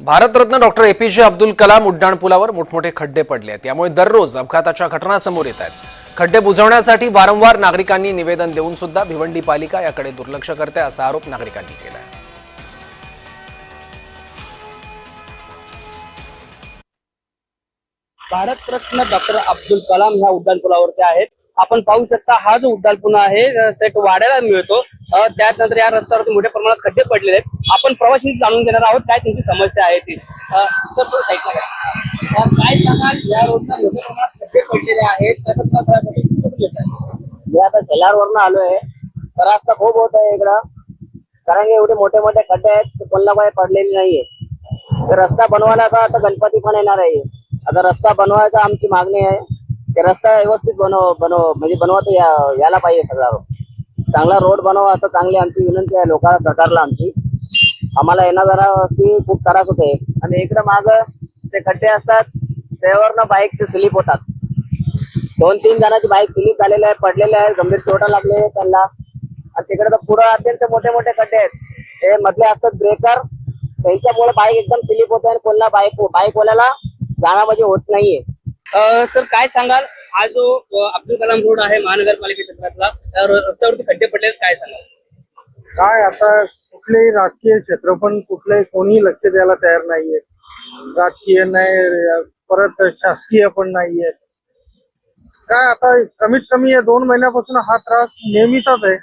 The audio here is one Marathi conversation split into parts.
भारतरत्न डॉक्टर एपीजे अब्दुल कलाम उड्डाणपुलावर मोठमोठे खड्डे पडले आहेत. यामुळे दररोज अपघाताच्या घटना समोर येत आहेत. खड्डे बुजवण्यासाठी वारंवार नागरिकांनी निवेदन देऊन सुद्धा भिवंडी पालिका याकडे दुर्लक्ष करते असा आरोप नागरिकांनी केला आहे भारतरत्न डॉक्टर अब्दुल कलाम ह्या उड्डाणपुलावरती आहेत. आपण पाहू शकता हा जो उड्डाणपुला आहे सेट वाड्याला मिळतो. त्यानंतर या रस्त्यावरती मोठ्या प्रमाणात खड्डे पडलेले आहेत. आपण प्रवाशांनी जाणून घेणार आहोत काय त्यांची समस्या आहे ती. काय सांगाल? या रोडला मोठ्या प्रमाणात खड्डे पडलेले आहेत. मी आता शेलारवरनं आलोय. तर रस्ता खूप होत आहे इकडं. कारण की एवढे मोठे मोठे खड्डे आहेत ते काही पडलेले नाहीये. तर रस्ता बनवायला आता आता गणपती पण येणार आहे. आता रस्ता बनवायचा आमची मागणी आहे. ते रस्ता व्यवस्थित बनव बनव म्हणजे बनवता या- यायला पाहिजे सगळा चांगला रोड बनवा असं चांगली आमची विनंती आहे लोकांना सरकारला आमची. आम्हाला येणं जरा की खूप त्रास होते. आणि इकडं माग ते खड्डे असतात त्यावरनं बाईक स्लिप होतात. दोन तीन जणांची बाईक स्लिप झालेली आहे पडलेले आहे गंभीर चोटा लागले त्यांना. आणि तिकडे तर पुढं अत्यंत मोठे मोठे खड्डे आहेत. ते मधले असतात ब्रेकर त्यांच्यामुळे बाईक एकदम स्लिप होते आणि कोणाला बाईक बाईक वाल्याला जाणं म्हणजे होत नाहीये. सर काय सांगाल? हा जो अब्दुल कलाम रोड आहे महानगरपालिका क्षेत्रातला त्या रस्त्यावरती खड्डे पडले काय सांगाल? काय आता कुठलेही राजकीय क्षेत्र पण कुठले कोणी लक्ष द्यायला तयार नाहीये. राजकीय नाही परत शासकीय पण नाहीये. काय आता कमीत कमी या दोन महिन्यापासून हा त्रास नेहमीचाच आहे.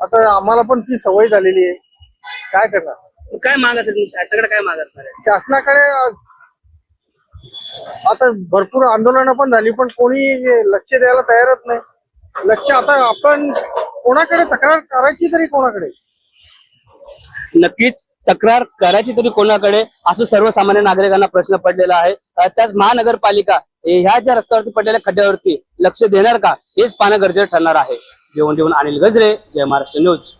आता आम्हाला पण ती सवय झालेली आहे. काय करणार? काय माग असेल शासनाकडे काय माग असणार आहे? शासनाकडे आता भरपूर आंदोलनं पण झाली पण कोणी लक्ष द्यायला तयारच नाही. लक्ष आता आपण कोणाकडे तक्रार करायची तरी कोणाकडे? नक्कीच तक्रार करायची तरी कोणाकडे? असं सर्वसामान्य नागरिकांना प्रश्न पडलेला आहे. त्याच महानगरपालिका ह्या ज्या रस्त्यावरती पडलेल्या खड्ड्यावरती लक्ष देणार का? हेच पाहणं गरजेचं ठरणार आहे. जेवण देऊन अनिल गजरे जय महाराष्ट्र न्यूज.